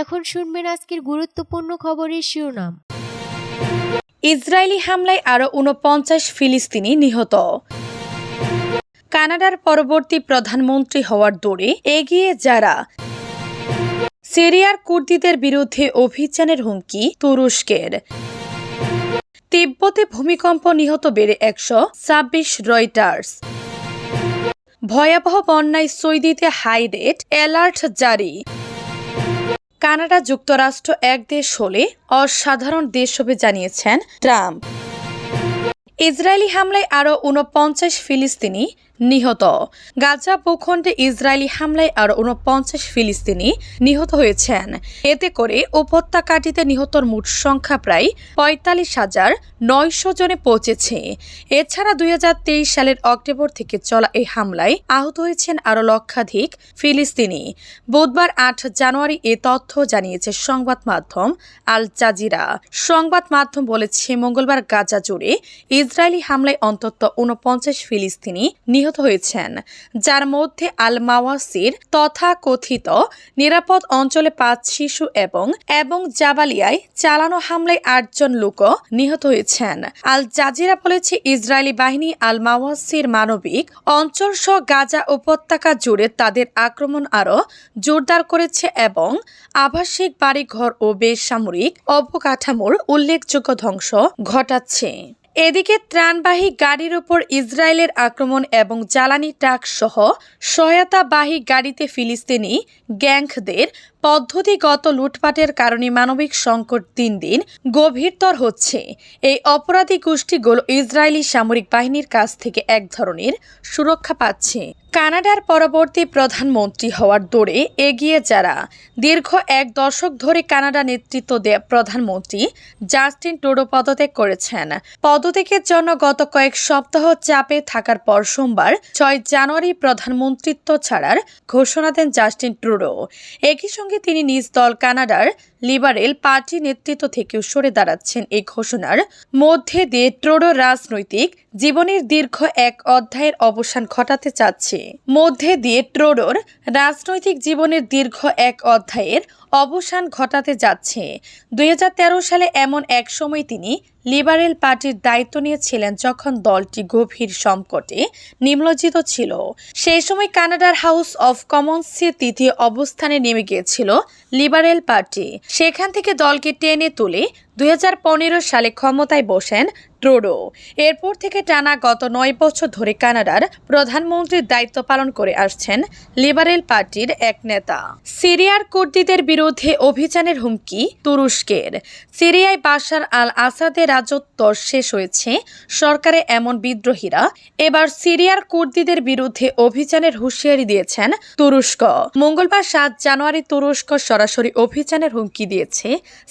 এখন শুনবেন আজকের গুরুত্বপূর্ণ খবরের শিরোনাম। ইসরায়েলি হামলায় আরও উনপঞ্চাশ ফিলিস্তিনি নিহত। কানাডার পরবর্তী প্রধানমন্ত্রী হওয়ার দৌড়ে এগিয়ে যারা। সিরিয়ার কুর্দিদের বিরুদ্ধে অভিযানের হুমকি তুরস্কের। তিব্বতে ভূমিকম্প নিহত বেড়ে একশো ছাব্বিশ রয়টার্স। ভয়াবহ বন্যায় সৌদিতে হাই রেট অ্যালার্ট জারি। কানাডা যুক্তরাষ্ট্র এক দেশ হলে অসাধারণ দেশ হবে জানিয়েছেন ট্রাম্প। ইসরায়েলি হামলায় আরও উনপঞ্চাশ ফিলিস্তিনি নিহত। গাজা ভূখণ্ডে ইসরায়েলি হামলায় আরও উনপঞ্চাশ ফিলিস্তিনি নিহত হয়েছেন। এতে করে উপত্যকাটিতে নিহতর মোট সংখ্যা প্রায় পঁয়তাল্লিশ হাজার নয়শো জনে পৌঁছেছে। এছাড়া দুই হাজার তেইশ সালের অক্টোবর থেকে চলা এই হামলায় আহত হয়েছেন আরও লক্ষাধিক ফিলিস্তিনি। বুধবার আট জানুয়ারি এ তথ্য জানিয়েছে সংবাদ মাধ্যম আল জাজিরা। সংবাদ মাধ্যম বলেছে, মঙ্গলবার গাজা জুড়ে ইসরায়েলি হামলায় অন্তত উনপঞ্চাশ ফিলিস্তিনি নিহত হয়েছেন। যার মধ্যে আল মাওয়াসির তথা কথিত নিরাপদ অঞ্চলে পাঁচ শিশু এবং এবং জাবালিয়ায় চালানো হামলায় আটজন লোকও নিহত হয়েছেন। আল জাজিরা বলেছে, ইসরায়েলি বাহিনী আল মাওয়াসির মানবিক অঞ্চল সহ গাজা উপত্যকা জুড়ে তাদের আক্রমণ আরও জোরদার করেছে এবং আবাসিক বাড়িঘর ও বেসামরিক অবকাঠামোর উল্লেখযোগ্য ধ্বংস ঘটাচ্ছে। এদিকে ত্রাণবাহী গাড়ির ওপর ইসরায়েলের আক্রমণ এবং জ্বালানি ট্রাক সহ সহায়তাবাহী গাড়িতে ফিলিস্তিনি গ্যাংকদের পদ্ধতিগত লুটপাটের কারণে মানবিক সংকট দিন দিন গভীরতর হচ্ছে। এই অপরাধী গোষ্ঠীগুলো ইসরায়েলি সামরিক বাহিনীর কাছ থেকে এক ধরনের সুরক্ষা পাচ্ছে। কানাডার পরবর্তী প্রধানমন্ত্রী হওয়ার দৌড়ে এগিয়ে যারা, দীর্ঘ এক দশক ধরে কানাডা নেতৃত্ব দেয়া প্রধানমন্ত্রী জাস্টিন ট্রুডো পদত্যাগ করেছেন। পদত্যাগের জন্য গত কয়েক সপ্তাহ চাপে থাকার পর সোমবার, ছয় জানুয়ারি প্রধানমন্ত্রিত্ব ছাড়ার ঘোষণা দেন জাস্টিন ট্রুডো। একই সঙ্গে তিনি নিজ দল কানাডার লিবারেল পার্টি নেতৃত্ব থেকেও সরে দাঁড়াচ্ছেন। এই ঘোষণার মধ্যে দিয়ে ট্রুডো রাজনৈতিক জীবনের দীর্ঘ এক অধ্যায়ের অবসান ঘটাতে চাচ্ছে। মধ্যে দিয়ে ট্রোডোর রাজনৈতিক জীবনের দীর্ঘ এক অধ্যায়ের অবসান ঘটাতে যাচ্ছে। দুই হাজার তেরো সালে এমন এক সময় তিনি লিবারেল পার্টির দায়িত্ব নিয়েছিলেন যখন দলটি গভীর সংকটে নিম্নজিত ছিল। সেই সময় কানাডার হাউস অফ কমন্সে তৃতীয় অবস্থানে নেমে গিয়েছিল লিবারেল পার্টি। সেখান থেকে দলকে টেনে তুলে দুই হাজার পনেরো সালে ক্ষমতায় বসেন ট্রুডো এরপর থেকে টানা গত নয় বছর ধরে কানাডার প্রধানমন্ত্রীর দায়িত্ব পালন করে আসছেন লিবারেল পার্টির এক নেতা। সিরিয়ার কুর্দিদের বিরুদ্ধে অভিযানের হুমকি তুরস্কের। সিরিয়ায় বাশার আল আসাদের রাজত্ব শেষ হয়েছে, সরকারে এমন বিদ্রোহীরা। এবার সিরিয়ার কুর্দিদের বিরুদ্ধে অভিযানের হুঁশিয়ারি দিয়েছেন তুরস্ক। মঙ্গলবার সাত জানুয়ারি তুরস্ক সরাসরি অভিযানের হুমকি দিয়েছে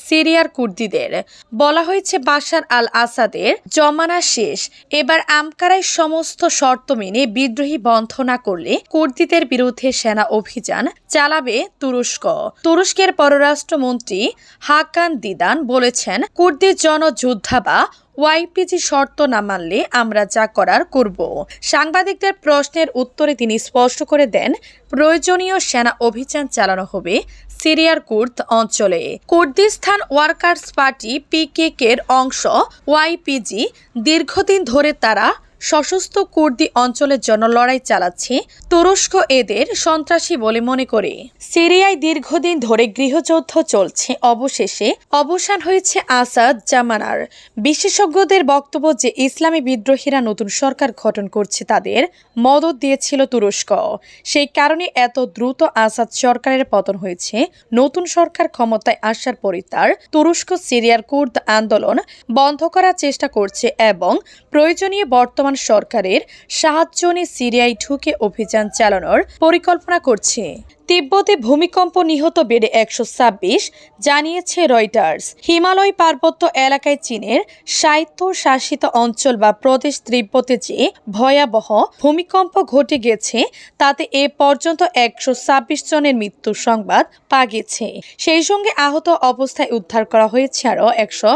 সিরিয়ার কুর্দিদের। বলা হয়েছে, বাশার আল আসাদের জমানা শেষ। এবার আমকারায় সমস্ত শর্ত মেনে বিদ্রোহী বন্ধ না করলে কুর্দিদের বিরুদ্ধে সেনা অভিযান চালাবে তুরস্ক। তুরস্কের পররাষ্ট্রমন্ত্রী হাকান দিদান বলেছেন, কুর্দি জনযোদ্ধা বা ওয়াইপিজি শর্ত না মানলে আমরা যা করার করব। সাংবাদিকদের প্রশ্নের উত্তরে তিনি স্পষ্ট করে দেন, প্রয়োজনীয় সেনা অভিযান চালানো হবে সিরিয়ার কুর্দ অঞ্চলে। কুর্দিস্তান ওয়ার্কার্স পার্টি পিকেকের অংশ ওয়াইপিজি দীর্ঘদিন ধরে তারা সশস্ত্র কুর্দি অঞ্চলের জন্য লড়াই চালাচ্ছে তুরস্ক এদের সন্ত্রাসী বলে মনে করে। সিরিয়ায় দীর্ঘদিন ধরে গৃহযুদ্ধ চলছে। অবশেষে অবসান হয়েছে আসাদ জামানার। বিশেষজ্ঞদের বক্তব্য যে ইসলামী বিদ্রোহীরা নতুন সরকার গঠন করছে তাদের মদত দিয়েছিল তুরস্ক। সেই কারণে এত দ্রুত আসাদ সরকারের পতন হয়েছে। নতুন সরকার ক্ষমতায় আসার পরে তার তুরস্ক সিরিয়ার কুর্দ আন্দোলন বন্ধ করার চেষ্টা করছে এবং প্রয়োজনীয় বর্তমান সরকারের সাহায্য নিয়ে সিরিয়ায় ঢুকে অভিযান চালানোর পরিকল্পনা করছে। তিব্বতে ভূমিকম্প নিহত বেড়ে একশো ছাব্বিশ, জানিয়েছে রয়টার্স। হিমালয় পার্বত্য এলাকায় চীনের সাহিত্য শাসিত অঞ্চল বা প্রদেশ তিব্বতে যে ভয়াবহ ভূমিকম্প ঘটে গেছে, তাতে এ পর্যন্ত একশো ছাব্বিশ জনের মৃত্যুর সংবাদ পা গেছে সেই সঙ্গে আহত অবস্থায় উদ্ধার করা হয়েছে আরও একশো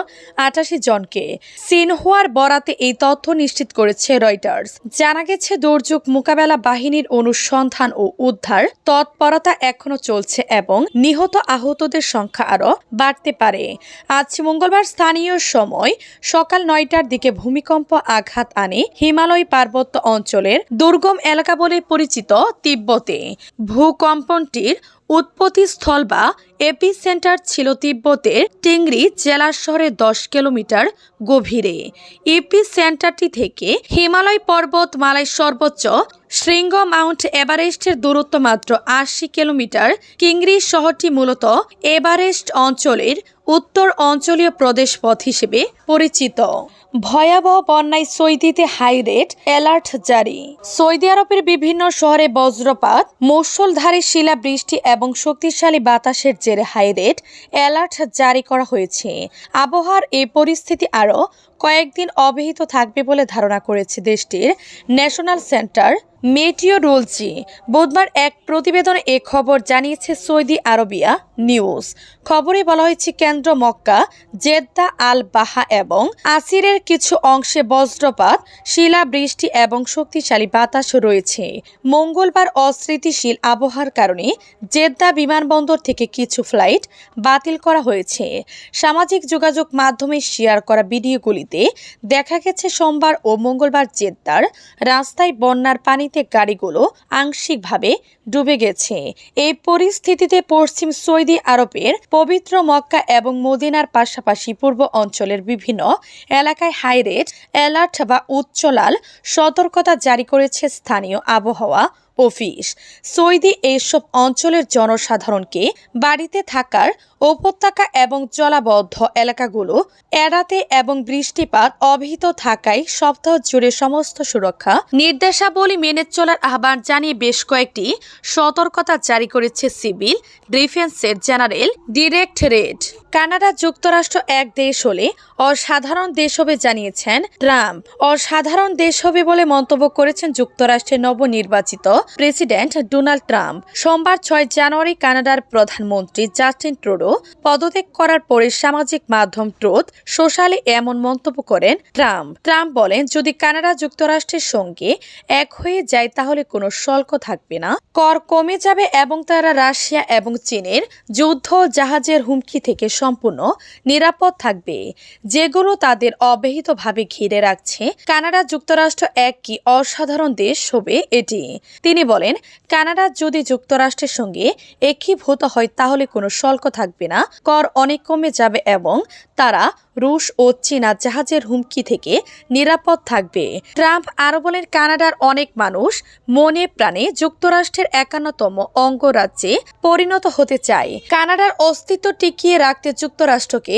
আটাশি জনকে। সিনহুয়ার বরাতে এই তথ্য নিশ্চিত করেছে রয়টার্স। জানা গেছে, দুর্যোগ মোকাবেলা বাহিনীর অনুসন্ধান ও উদ্ধার তৎপরতা তৎপরতা এখনও চলছে এবং নিহত আহতদের সংখ্যা আরও বাড়তে পারে। আজ মঙ্গলবার স্থানীয় সময় সকাল নয়টার দিকে ভূমিকম্প আঘাত আনে হিমালয় পার্বত্য অঞ্চলের দুর্গম এলাকা বলে পরিচিত তিব্বতে। ভূকম্পনটির উৎপত্তিস্থল বা এপি সেন্টার ছিল তিব্বতের টিংরি জেলা শহরে দশ কিলোমিটার গভীরে। এপি সেন্টারটি থেকে হিমালয় পর্বতমালায় সর্বোচ্চ, শৃঙ্গ মাউন্ট এভারেস্টের দূরত্ব মাত্র আশি কিলোমিটার। কিংরি শহরটি মূলত এভারেস্ট অঞ্চলের উত্তর অঞ্চলীয় প্রদেশ পথ হিসেবে পরিচিত। ভয়াবহ বন্যায় সৌদিতে হাই রেট অ্যালার্ট জারি। সৌদি আরবের বিভিন্ন শহরে বজ্রপাত, মৌসুলধারে শিলাবৃষ্টি এবং শক্তিশালী বাতাসের জেরে হাই রেড অ্যালার্ট জারি করা হয়েছে। আবহাওয়ার এই পরিস্থিতি আরও কয়েকদিন অবহিত থাকবে বলে ধারণা করেছে দেশটির ন্যাশনাল সেন্টার মেটিওরোলজি বুধবার এক প্রতিবেদনে এ খবর জানিয়েছে সৌদি আরবিয়া নিউজ। খবরে বলা হয়েছে, কেন্দ্র মক্কা, জেদ্দা আল বাহা এবং আসিরের কিছু অংশে বজ্রপাত শিলা বৃষ্টি এবং শক্তিশালী বাতাস রয়েছে। মঙ্গলবার অস্থিতিশীল আবহাওয়ার কারণে জেদ্দা বিমানবন্দর থেকে কিছু ফ্লাইট বাতিল করা হয়েছে। সামাজিক যোগাযোগ মাধ্যমে শেয়ার করা ভিডিওগুলিতে দেখা গেছে, সোমবার ও মঙ্গলবার জেদ্দার রাস্তায় বন্যার পানিতে গাড়িগুলো আংশিকভাবে ডুবে গেছে। এই পরিস্থিতিতে পশ্চিম সৌদি আরবের পবিত্র মক্কা এবং মদিনার পাশাপাশি পূর্ব অঞ্চলের বিভিন্ন এলাকায় হাই রেট অ্যালার্ট বা উচ্চলাল সতর্কতা জারি করেছে স্থানীয় আবহাওয়া অফিস। সৌদি এইসব অঞ্চলের জনসাধারণকে বাড়িতে থাকার, উপত্যকা এবং জলাবদ্ধ এলাকাগুলো এড়াতে এবং বৃষ্টিপাত অব্যাহত থাকায় সপ্তাহ জুড়ে সমস্ত সুরক্ষা নির্দেশাবলী মেনে চলার আহ্বান জানিয়ে বেশ কয়েকটি সতর্কতা জারি করেছে সিভিল ডিফেন্সের জেনারেল ডিরেক্টরেট কানাডা যুক্তরাষ্ট্র এক দেশ হলে অসাধারণ দেশ হবে জানিয়েছেন ট্রাম্প। অসাধারণ দেশ হবে বলে মন্তব্য করেছেন যুক্তরাষ্ট্রের নবনির্বাচিত প্রেসিডেন্ট ডোনাল্ড ট্রাম্প। সোমবার ছয় জানুয়ারি কানাডার প্রধানমন্ত্রী জাস্টিন ট্রুডো পদত্যাগ করার পরে সামাজিক মাধ্যম ট্রুথ সোশ্যালে এমন মন্তব্য করেন ট্রাম্প। ট্রাম্প বলেন, যদি কানাডা যুক্তরাষ্ট্রের সঙ্গে এক হয়ে যায়, তাহলে কোনো শুল্ক থাকবে না। কর কমে যাবে এবং তারা রাশিয়া এবং চীনের যুদ্ধ জাহাজের হুমকি থেকে সম্পূর্ণ নিরাপদ থাকবে। যেগুলো তাদের অব্যাহতভাবে ঘিরে রাখছে, কানাডা যুক্তরাষ্ট্র এক কি অসাধারণ দেশ হবে এটি। তিনি বলেন, কানাডা যদি যুক্তরাষ্ট্রের সঙ্গে একীভূত হয়, তাহলে কোনো শুল্ক থাকবে না। কর অনেক কমে যাবে এবং তারা রুশ ও চীনা জাহাজের হুমকি থেকে নিরাপদ থাকবে। ট্রাম্প আরও বলেন, কানাডার অনেক মানুষ মনে প্রাণে যুক্তরাষ্ট্রের একান্নতম অঙ্গরাজ্যে পরিণত হতে চায়। কানাডার অস্তিত্ব টিকিয়ে রাখতে যুক্তরাষ্ট্রকে